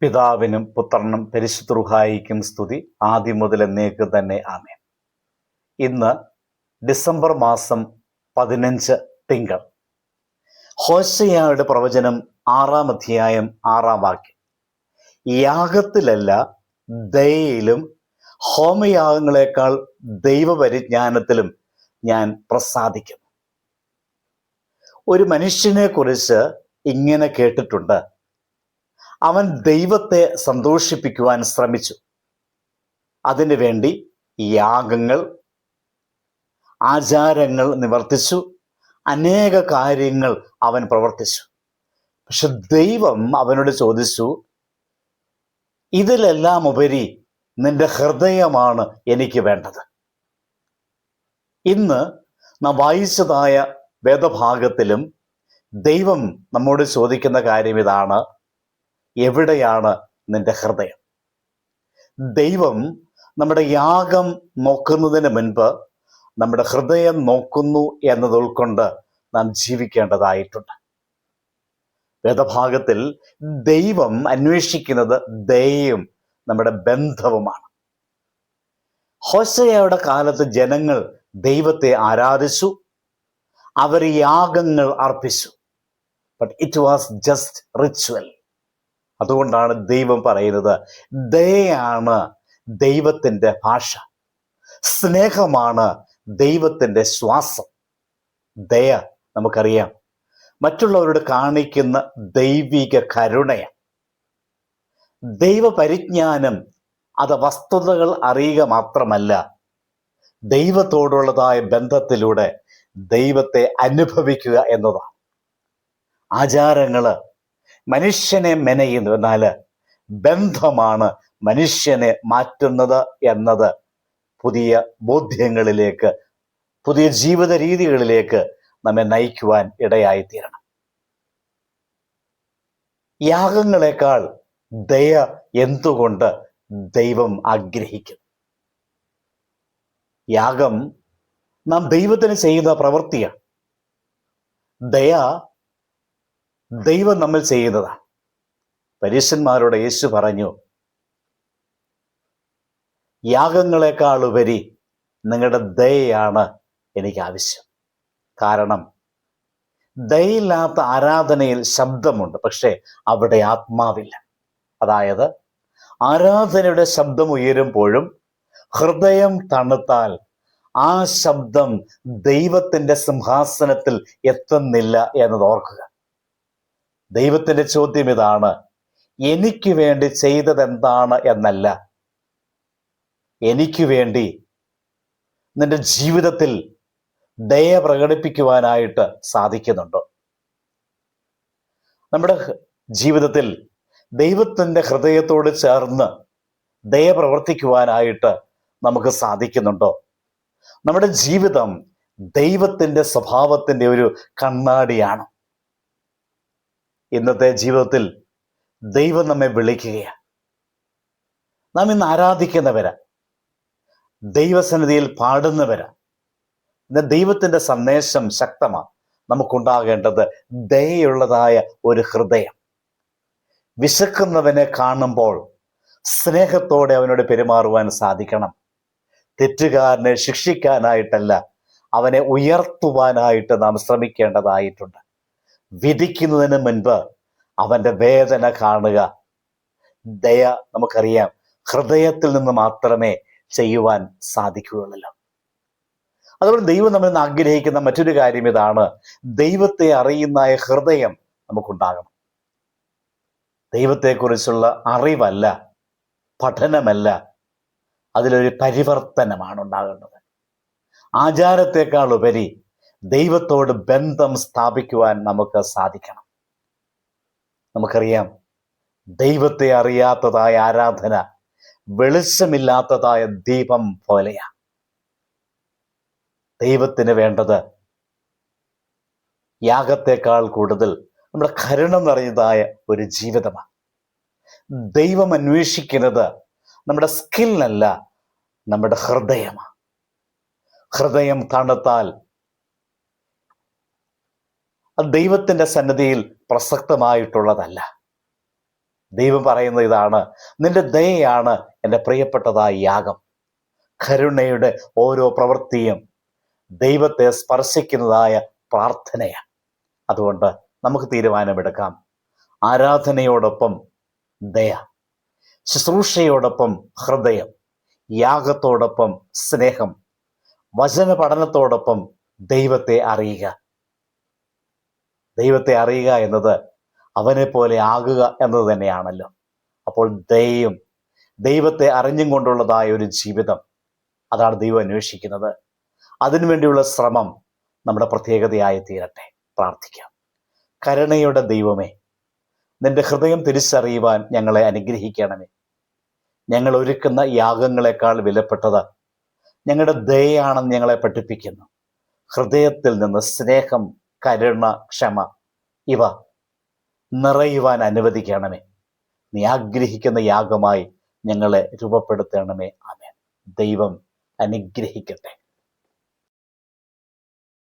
പിതാവിനും പുത്രനും പരിശുദ്ധറുഹായിക്കും സ്തുതി. ആദ്യം മുതൽ എന്നേക്ക് തന്നെ ആമേ ഇന്ന് ഡിസംബർ മാസം പതിനഞ്ച് തിങ്കൾ. ഹോശയായുടെ പ്രവചനം ആറാം അധ്യായം ആറാം വാക്യം. യാഗത്തിലല്ല ദയയിലും ഹോമയാഗങ്ങളെക്കാൾ ദൈവപരിജ്ഞാനത്തിലും ഞാൻ പ്രസാദിക്കുന്നു. ഒരു മനുഷ്യനെ കുറിച്ച് ഇങ്ങനെ കേട്ടിട്ടുണ്ട്. അവൻ ദൈവത്തെ സന്തോഷിപ്പിക്കുവാൻ ശ്രമിച്ചു. അതിനു വേണ്ടി യാഗങ്ങൾ ആചാരങ്ങൾ നിവർത്തിച്ചു. അനേക കാര്യങ്ങൾ അവൻ പ്രവർത്തിച്ചു. പക്ഷെ ദൈവം അവനോട് ചോദിച്ചു ഇതിലെല്ലാം ഉപരി നിന്റെ ഹൃദയമാണ് എനിക്ക് വേണ്ടത്. ഇന്ന് നാം വായിച്ചതായ വേദഭാഗത്തിലും ദൈവം നമ്മോട് ചോദിക്കുന്ന കാര്യം ഇതാണ്. എവിടെയാണ് നിന്റെ ഹൃദയം? ദൈവം നമ്മുടെ യാഗം നോക്കുന്നതിന് മുൻപ് നമ്മുടെ ഹൃദയം നോക്കുന്നു എന്നത് ഉൾക്കൊണ്ട് നാം ജീവിക്കേണ്ടതായിട്ടുണ്ട്. വേദഭാഗത്തിൽ ദൈവം അന്വേഷിക്കുന്നത് ദയയും നമ്മുടെ ബന്ധവുമാണ്. ഹോസയുടെ കാലത്ത് ജനങ്ങൾ ദൈവത്തെ ആരാധിച്ചു അവർ യാഗങ്ങൾ അർപ്പിച്ചു. But it was just ritual അതുകൊണ്ടാണ് ദൈവം പറയുന്നത് ദയാണ് ദൈവത്തിന്റെ ഭാഷ. സ്നേഹമാണ് ദൈവത്തിന്റെ ശ്വാസം. ദയ നമുക്കറിയാം. മറ്റുള്ളവരോട് കാണിക്കുന്ന ദൈവിക കരുണയാണ് ദൈവപരിജ്ഞാനം അത് വസ്തുതകൾ അറിയുക മാത്രമല്ല ദൈവത്തോടുള്ളതായ ബന്ധത്തിലൂടെ ദൈവത്തെ അനുഭവിക്കുക എന്നതാണ്. ആചാരങ്ങൾ മനുഷ്യനെ മെനയുന്നു എന്നാൽ ബന്ധമാണ് മനുഷ്യനെ മാറ്റുന്നത് എന്നത്. പുതിയ ബോധ്യങ്ങളിലേക്ക് പുതിയ ജീവിത രീതികളിലേക്ക് നമ്മെ നയിക്കുവാൻ ഇടയായിത്തീരണം. യാഗങ്ങളെക്കാൾ ദയ എന്തുകൊണ്ട് ദൈവം ആഗ്രഹിക്കുന്നു? യാഗം നാം ദൈവത്തിന് ചെയ്യുന്ന പ്രവൃത്തിയാണ്. ദയ ദൈവം നമ്മൾ ചെയ്യുന്നതാണ് പരീശന്മാരോട് യേശു പറഞ്ഞു യാഗങ്ങളെക്കാൾ ഉപരി നിങ്ങളുടെ ദയയാണ് എനിക്ക് ആവശ്യം കാരണം ദയയില്ലാത്ത ആരാധനയിൽ ശബ്ദമുണ്ട് പക്ഷേ അവിടെ ആത്മാവില്ല. അതായത് ആരാധനയുടെ ശബ്ദം ഉയരുമ്പോഴും ഹൃദയം തണുത്താൽ ആ ശബ്ദം ദൈവത്തിന്റെ സിംഹാസനത്തിൽ എത്തുന്നില്ല എന്നത് ഓർക്കുക. ദൈവത്തിന്റെ ചോദ്യം ഇതാണ്. എനിക്ക് വേണ്ടി ചെയ്തത് എന്താണ് എന്നല്ല. എനിക്ക് വേണ്ടി നിന്റെ ജീവിതത്തിൽ ദയ പ്രകടിപ്പിക്കുവാനായിട്ട് സാധിക്കുന്നുണ്ടോ. നമ്മുടെ ജീവിതത്തിൽ ദൈവത്തിന്റെ ഹൃദയത്തോട് ചേർന്ന് ദയ പ്രവർത്തിക്കുവാനായിട്ട് നമുക്ക് സാധിക്കുന്നുണ്ടോ. നമ്മുടെ ജീവിതം ദൈവത്തിന്റെ സ്വഭാവത്തിന്റെ ഒരു കണ്ണാടിയാണ്. ഇന്നത്തെ ജീവിതത്തിൽ ദൈവം നമ്മെ വിളിക്കുകയാണ്. നാം ഇന്ന് ആരാധിക്കുന്നവരാ? ദൈവസന്നിധിയിൽ പാടുന്നവരാ? ഇന്ന് ദൈവത്തിന്റെ സന്ദേശം ശക്തമാണ് നമുക്കുണ്ടാകേണ്ടത് ദയുള്ളതായ ഒരു ഹൃദയം. വിശക്കുന്നവനെ കാണുമ്പോൾ സ്നേഹത്തോടെ അവനോട് പെരുമാറുവാൻ സാധിക്കണം. തെറ്റുകാരനെ ശിക്ഷിക്കാനായിട്ടല്ല അവനെ ഉയർത്തുവാനായിട്ട് നാം ശ്രമിക്കേണ്ടതായിട്ടുണ്ട്. വിധിക്കുന്നതിന് മുൻപ് അവന്റെ വേദന കാണുക. ദയ നമുക്കറിയാം. ഹൃദയത്തിൽ നിന്ന് മാത്രമേ ചെയ്യുവാൻ സാധിക്കുകയുള്ളൂ അതുകൊണ്ട് ദൈവം നമ്മൾ ആഗ്രഹിക്കുന്ന മറ്റൊരു കാര്യം ഇതാണ്. ദൈവത്തെ അറിയുന്ന ഹൃദയം നമുക്കുണ്ടാകണം. ദൈവത്തെക്കുറിച്ചുള്ള അറിവല്ല പഠനമല്ല അതിലൊരു പരിവർത്തനമാണ് ഉണ്ടാകേണ്ടത്. ആചാരത്തെക്കാൾ ഉപരി ദൈവത്തോട് ബന്ധം സ്ഥാപിക്കുവാൻ നമുക്ക് സാധിക്കണം. നമുക്കറിയാം ദൈവത്തെ അറിയാത്തതായ ആരാധന വെളിച്ചമില്ലാത്തതായ ദീപം പോലെയാണ് ദൈവത്തിന് വേണ്ടത് യാഗത്തെക്കാൾ കൂടുതൽ നമ്മുടെ കരുണ നിറഞ്ഞതായ ഒരു ജീവിതമാണ്. ദൈവം അന്വേഷിക്കുന്നത് നമ്മുടെ സ്കില്ലല്ല നമ്മുടെ ഹൃദയമാണ്. ഹൃദയം തണുത്താൽ അത് ദൈവത്തിന്റെ സന്നിധിയിൽ പ്രസക്തമായിട്ടുള്ളതല്ല. ദൈവം പറയുന്ന ഇതാണ് നിന്റെ ദയയാണ് എന്റെ പ്രിയപ്പെട്ടതായ യാഗം. കരുണയുടെ ഓരോ പ്രവൃത്തിയും ദൈവത്തെ സ്പർശിക്കുന്നതായ പ്രാർത്ഥനയാണ്. അതുകൊണ്ട് നമുക്ക് തീരുമാനമെടുക്കാം. ആരാധനയോടൊപ്പം ദയ ശുശ്രൂഷയോടൊപ്പം ഹൃദയം യാഗത്തോടൊപ്പം സ്നേഹം വചന പഠനത്തോടൊപ്പം ദൈവത്തെ അറിയുക. ദൈവത്തെ അറിയുക എന്നത് അവനെ പോലെ ആകുക എന്നത് തന്നെയാണല്ലോ. അപ്പോൾ ദയയും ദൈവത്തെ അറിഞ്ഞും കൊണ്ടുള്ളതായ ഒരു ജീവിതം അതാണ് ദൈവം അന്വേഷിക്കുന്നത്. അതിനുവേണ്ടിയുള്ള ശ്രമം നമ്മുടെ പ്രത്യേകതയായി തീരട്ടെ. പ്രാർത്ഥിക്കാം. കരുണയുടെ ദൈവമേ നിന്റെ ഹൃദയം തിരിച്ചറിയുവാൻ ഞങ്ങളെ അനുഗ്രഹിക്കണമേ. ഞങ്ങൾ ഒരുക്കുന്ന യാഗങ്ങളെക്കാൾ വിലപ്പെട്ടത് ഞങ്ങളുടെ ദയയാണെന്ന് ഞങ്ങളെ പഠിപ്പിക്കുന്നു. ഹൃദയത്തിൽ നിന്ന് സ്നേഹം കരുണ ക്ഷമ ഇവ നിറയുവാൻ അനുവദിക്കണമേ. നീ ആഗ്രഹിക്കുന്ന യാഗമായി ഞങ്ങളെ രൂപപ്പെടുത്തണമേ. ആമേൻ. ദൈവം അനുഗ്രഹിക്കട്ടെ.